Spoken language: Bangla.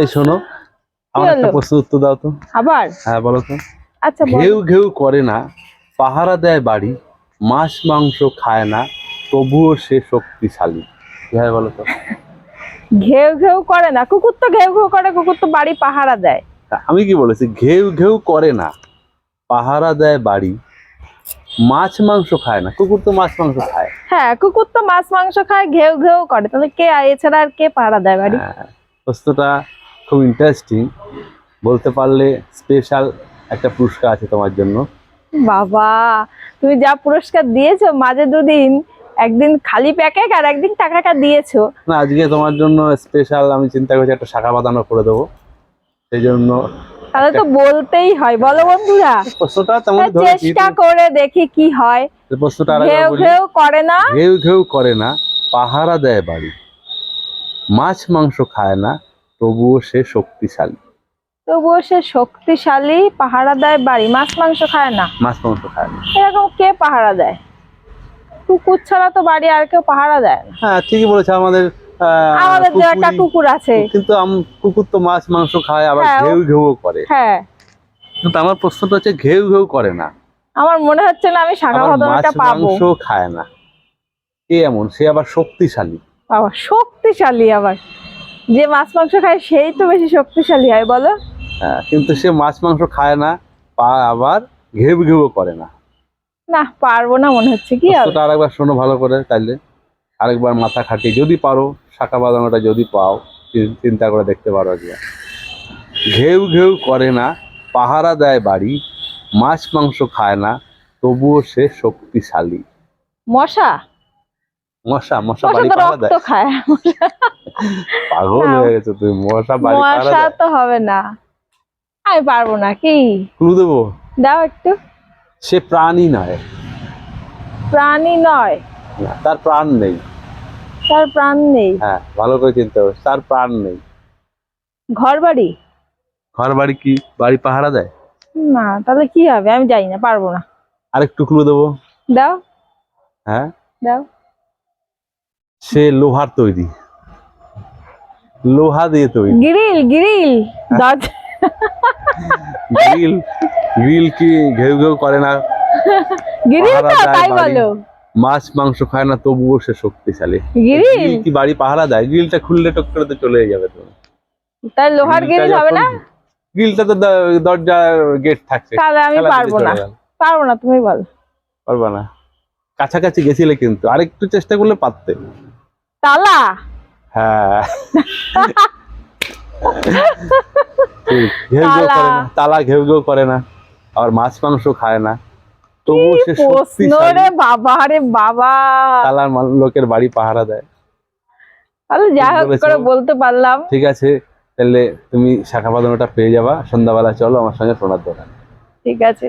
এই শোনো আমার একটা প্রশ্ন উত্তর দাও তো। আবার? হ্যাঁ বলো তো। আচ্ছা ঘেউ ঘেউ করে না পাহারা দেয় বাড়ি মাছ মাংস খায় না তবুও সে শক্তিশালী। হয় বলো তো। ঘেউ ঘেউ করে না কুকুর তো ঘেউ ঘেউ করে কুকুর তো বাড়ি পাহারা দেয়। আমি কি বলেছি? ঘেউ ঘেউ করে না পাহারা দেয় বাড়ি মাছ মাংস খায় না কুকুর তো মাছ মাংস খায়। হ্যাঁ কুকুর তো মাছ মাংস খায় ঘেউ ঘেউ করে। তাহলে কে এছাড়া আর কে পাহারা দেয় বাড়ি? হ্যাঁ, প্রশ্নটা খুব ইন্টারেস্টিং বলতে পারলে স্পেশাল একটা পুরস্কার আছে তোমার জন্য। বাবা তুমি যা পুরস্কার দিয়েছ মাঝে দুদিন একদিন খালি প্যাকেট আর একদিন টাকাটা দিয়েছ। না আজকে তোমার জন্য স্পেশাল আমি চিন্তা করছি একটা শাখা বাঁধানো করে দেবো। সেই জন্য তাহলে তো বলতেই হয়। বলো বন্ধুরা প্রশ্নটা তেমন চেষ্টা করে দেখি কি হয়। প্রশ্নটা ঘেউ ঘেউ করে না। ঘেউ ঘেউ করে না পাহারা দেয় বাড়ি। মাছ মাংস খায় না তবুও সে শক্তিশালী। তবুও সে শক্তিশালী পাহারা দেয় বাড়ি মাছ মাংস খায় না। মাছ মাংস খায় না। এরকম কে পাহারা দেয়? কুকুর ছাড়া তো বাড়ি আর কেউ পাহারা দেয় না। হ্যাঁ ঠিকই বলেছে আমাদের আমাদের যে একটা কুকুর আছে। কিন্তু আম- কুকুর তো মাছ মাংস খায় আবার হ্যাঁ, ঘেউ ঘেউ করে। হ্যাঁ। কিন্তু আমার প্রশ্নটা হচ্ছে ঘেউ ঘেউ করে না। আমার মনে হচ্ছে না আমি শাখা আবার মাছ পাবো। মাংস খায় না। কে এমন? সে আবার শক্তিশালী। বাবা শক্তিশালী আবার। যে মাছ মাংস খায় সেই তো বেশি শক্তিশালী হয় বলো। হ্যাঁ, কিন্তু সে মাছ মাংস খায় না পা আবার ঘেউ ঘেউ করে না। না পারব না মনে হচ্ছে কি প্রশ্নটা আরেকবার শোনো ভালো করে তাইলে। আরেকবার মাথা খাটিয়ে যদি পারো শাখা বাদানোটা যদি পাও চিন্তা করে দেখতে পারো একবার ঘেউ ঘেউ করে না পাহারা দেয় বাড়ি মাছ মাংস খায় না তবুও সে শক্তিশালী। মশা? মশা মশা বাড়ি রক্ত দেয় খায়। পাগল। হয়ে গেছে তুমি মশা বাড়ি পাহারা মশা তো হবে না। আমি পারব না কি? ক্লু দেবো? দাও একটু। সে প্রাণী নয়। প্রাণী নয়। তার প্রাণ নেই। তার প্রাণ নেই। হ্যাঁ ভালো করে চিন্তা করো তার প্রাণ নেই। ঘর বাড়ি? ঘর বাড়ি কি? বাড়ি পাহারা দেয়? না তাহলে কি হবে? আমি জানি না পারব না। আরেকটু ক্লু দেবো। দাও। হ্যাঁ? দাও। সে লোহার তৈরি। লোহা দিয়ে তৈরি। Grill grill. গ্রিল গ্রিল কি ঘেউ ঘেউ করে না? মাছ মাংস খায় না তবুও সে শক্তিশালী। গ্রিল। কি বাড়ি পাহারা দেয়? গ্রিলটা খুললে টক করে তো চলে যাবে তো। তাই লোহার গ্রিল হবে না? গ্রিলটা তো দ- দরজার গেট থাকছে। তাহলে আমি পারব না। পারব না তুমি বলো। পারবা না। কাছাকাছি গেছিলে কিন্তু। আরেকটু চেষ্টা করলে পারতে। তালা? হ্যাঁ। ঘেউ ঘেউ তালা। করে না তালা ঘেউ ঘেউ করে না আর মাছ মাংস খায় না। তবুও সে শক্তিশালী বাবা রে বাবা তালার লোকের বাড়ি পাহারা দেয়। তাহলে যা হোক করে বলতে পারলাম। ঠিক আছে তাহলে তুমি শাখা বাঁধানোটা পেয়ে যাবা। সন্ধ্যাবেলা চলো আমার সঙ্গে শোনার দোকান। ঠিক আছে।